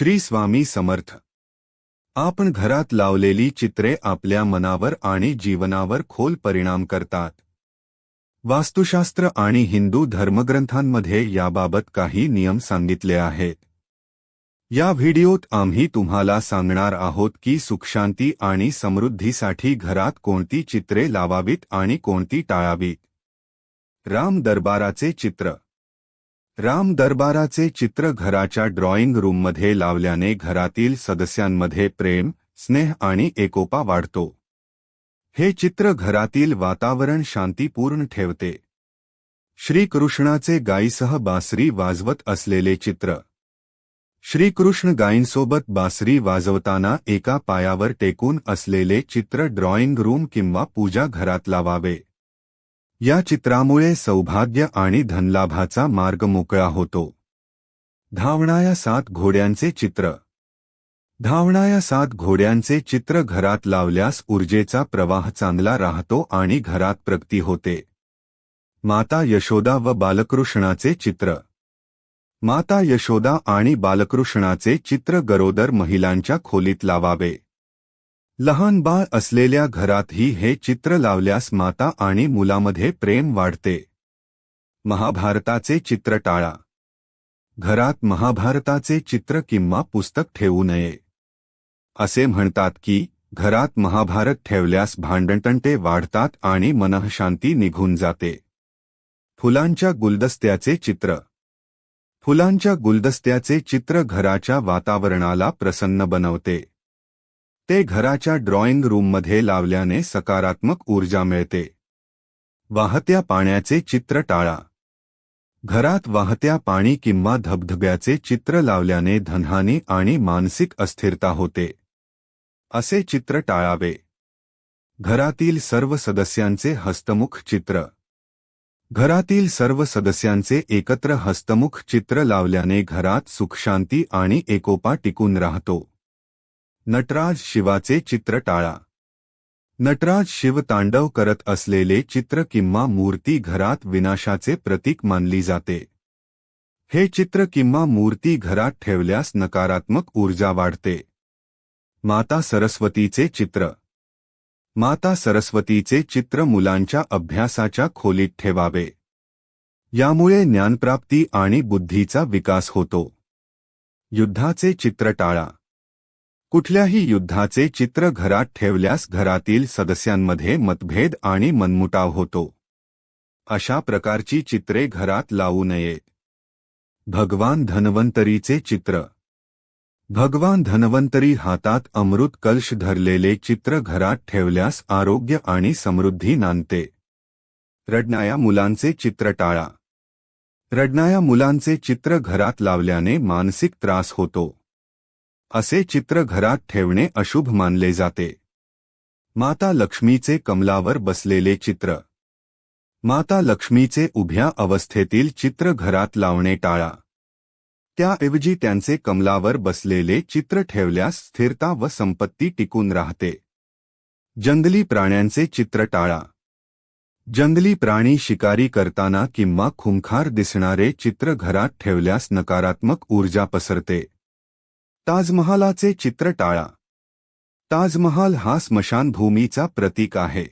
श्री स्वामी समर्थ. आपण घरात लावलेली चित्रे आपल्या मनावर आणि जीवनावर खोल परिणाम करतात. वास्तुशास्त्र आणि हिंदू धर्मग्रंथांमध्ये याबाबत काही नियम सांगितले आहेत. या व्हिडिओत आम्ही तुम्हाला सांगणार आहोत की सुखशांती आणि समृद्धीसाठी घरात कोणती चित्रे लावावीत आणि कोणती टाळावीत. राम दरबाराचे चित्र. राम दरबाराचे चित्र घराच्या ड्रॉइंग रूममध्ये लावल्याने घरातील सदस्यांमध्ये प्रेम स्नेह आणि एकोपा वाढतो. हे चित्र घरातील वातावरण शांतीपूर्ण ठेवते. श्रीकृष्णाचे गायीसह बासरी वाजवत असलेले चित्र. श्रीकृष्ण गायींसोबत बासरी वाजवताना एका पायावर टेकून असलेले चित्र ड्रॉइंग रूम किंवा पूजा घरात लावावे. या चित्रामुळे सौभाग्य आणि धनलाभाचा मार्ग मोकळा होतो. धावणाया सात घोड्यांचे चित्र. धावणाया सात घोड्यांचे चित्र घरात लावल्यास ऊर्जेचा प्रवाह चांगला राहतो आणि घरात प्रगती होते. माता यशोदा व बालकृष्णाचे चित्र. माता यशोदा आणि बालकृष्णाचे चित्र गरोदर महिलांच्या खोलीत लावावे. लहान बाळ असलेल्या घरातही हे चित्र लावल्यास माता आणि मुलामध्ये प्रेम वाढते. महाभारताचे चित्र टाळा. घरात महाभारताचे चित्र किंवा पुस्तक ठेवू नये. असे म्हणतात की घरात महाभारत ठेवल्यास भांडणतंटे वाढतात आणि मनःशांती निघून जाते. फुलांच्या गुलदस्त्याचे चित्र. फुलांच्या गुलदस्त्याचे चित्र घराच्या वातावरणाला प्रसन्न बनवते. ते घराच्या ड्रॉइंग रूममध्ये लावल्याने सकारात्मक ऊर्जा मिळते. वाहत्या पाण्याचे चित्र टाळा. घरात वाहत्या पाणी किंवा धबधब्याचे चित्र लावल्याने धनहानी आणि मानसिक अस्थिरता होते. असे चित्र टाळावे. घरातील सर्व सदस्यांचे हस्तमुख चित्र. घरातील सर्व सदस्यांचे एकत्र हस्तमुख चित्र लावल्याने घरात सुखशांती आणि एकोपा टिकून राहतो. नटराज शिवाचे चित्र टाळा. नटराज शिव तांडव करत असलेले चित्र किंवा मूर्ती घरात विनाशाचे प्रतीक मानली जाते. हे चित्र किंवा मूर्ती घरात ठेवल्यास नकारात्मक ऊर्जा वाढते. माता सरस्वतीचे चित्र. माता सरस्वतीचे चित्र मुलांच्या अभ्यासाच्या खोलीत ठेवावे. यामुळे ज्ञानप्राप्ती आणि बुद्धीचा विकास होतो. युद्धाचे चित्र टाळा. कुठल्याही युद्धाचे चित्र घरात ठेवल्यास घरातील सदस्यांमध्ये मतभेद आणि मनमुटाव होतो. अशा प्रकारची चित्रे घरात लावू नये. भगवान धन्वंतरीचे चित्र. भगवान धन्वंतरी हातात अमृत कलश धरलेले चित्र घरात ठेवल्यास आरोग्य आणि समृद्धी नांदते. रडणाया मुलांचे चित्र टाळा. रडणाया मुलांचे चित्र घरात लावल्याने मानसिक त्रास होतो. असे चित्र घरात ठेवणे अशुभ मानले जाते. माता लक्ष्मीचे कमलावर बसलेले चित्र. माता लक्ष्मीचे उभ्या अवस्थेतील चित्र घरात लावणे टाळा. त्याऐवजी त्यांचे कमलावर बसलेले चित्र ठेवल्यास स्थिरता व संपत्ती टिकून राहते. जंगली प्राण्यांचे चित्र टाळा. जंगली प्राणी शिकारी करताना किंवा खुंखार दिसणारे चित्र घरात ठेवल्यास नकारात्मक ऊर्जा पसरते. ताजमहालाचे चित्र टाळा. ताजमहाल हा स्मशानभूमीचा प्रतीक आहे.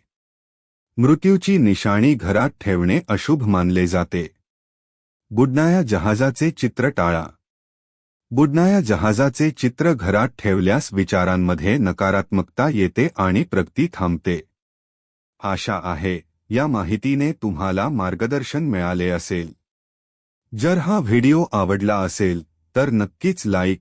मृत्यूची निशाणी घरात ठेवणे अशुभ मानले जाते. बुडणाया जहाजाचे चित्र टाळा. बुडणाया जहाजाचे चित्र घरात ठेवल्यास विचारांमध्ये नकारात्मकता येते आणि प्रगती थांबते. आशा आहे या माहितीने तुम्हाला मार्गदर्शन मिळाले असेल. जर हा व्हिडिओ आवडला असेल तर नक्कीच लाईक